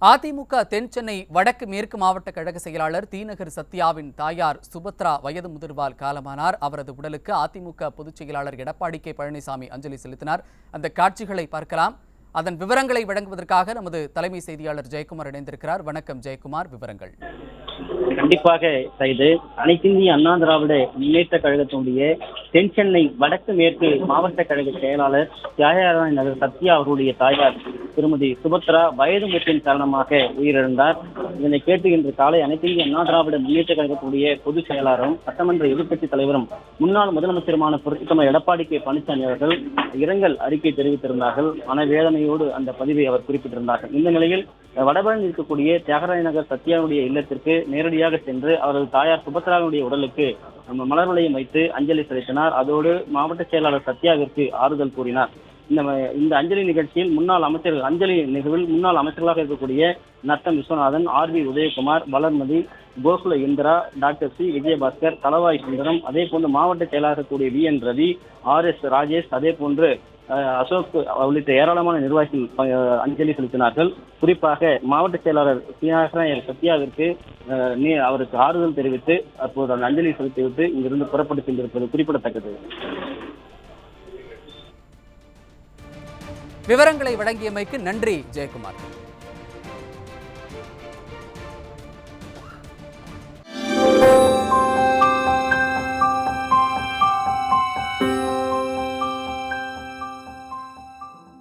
அதிமுக தென் சென்னை வடக்கு மேற்கு மாவட்ட கழக செயலாளர் தீநகர் சத்யாவின் தாயார் சுபத்ரா வயது முதிர்வால் காலமானார். அவரது உடலுக்கு அதிமுக பொதுச் செயலாளர் எடப்பாடி கே. பழனிசாமி அஞ்சலி செலுத்தினார். அந்த காட்சிகளை பார்க்கலாம். அதன் விவரங்களை வழங்குவதற்காக நமது தலைமை செய்தியாளர் ஜெயக்குமார் இணைந்திருக்கிறார். வணக்கம் ஜெயக்குமார். விவரங்கள். கண்டிப்பாக செய்து அனைத்திந்திய அண்ணா திராவிட முன்னேற்ற கழகத்தினுடைய தென் சென்னை வடக்கு மேற்கு மாவட்ட கழக செயலாளர் தியாகராய நகர் சத்யா அவர்களுடைய தாயார் திருமதி சுபத்ரா வயது மூப்பின் காரணமாக உயிரிழந்தார். இதனை கேட்டு இன்று காலை அனைத்திந்திய அண்ணா திராவிட முன்னேற்ற கழகத்தினுடைய பொதுச் செயலாளரும் சட்டமன்ற எதிர்க்கட்சித் தலைவரும் முன்னாள் முதலமைச்சருமான புரட்சித்தமர் எடப்பாடி கே. பழனிசாமி அவர்கள் இரங்கல் அறிக்கை தெரிவித்திருந்தார்கள். மனவேதனையோடு அந்த பதிவை அவர் குறிப்பிட்டிருந்தார்கள். இந்த நிலையில் வடபழனி இருக்கக்கூடிய தியாகராய நகர் சத்யாவுடைய இல்லத்திற்கு நேரடியாக சென்று அவரது தாயார் சுபத்ராவுடைய உடலுக்கு நம்ம மலர் வளையம் வைத்து அஞ்சலி செலுத்தினார். அதோடு மாவட்ட செயலாளர் சத்யாவிற்கு ஆறுதல் கூறினார். இந்த இந்த அஞ்சலி நிகழ்ச்சியில் முன்னாள் அமைச்சர் அஞ்சலி நிகழ்வில் முன்னாள் அமைச்சர்களாக இருக்கக்கூடிய Natham Viswanathan R B Udhayakumar Valarmathi Gokula Indira doctor C Vijayabaskar Thalavai Sundaram அதே போன்று மாவட்ட செயலாளர் கூடிய V N Ravi R S Rajesh அதே போன்று அசோக் உள்ளிட்ட ஏராளமான நிர்வாகிகள் அஞ்சலி செலுத்தினார்கள். குறிப்பாக மாவட்ட செயலாளர் சத்யாவிற்கு அஹ், நீ- அவருக்கு ஆறுதல் தெரிவித்து அப்போது அந்த அஞ்சலி செலுத்திவிட்டு இங்கிருந்து புறப்பட்டு சென்றிருப்பது குறிப்பிடத்தக்கது. விவரங்களை வழங்கியமைக்கு நன்றி ஜெயக்குமார்.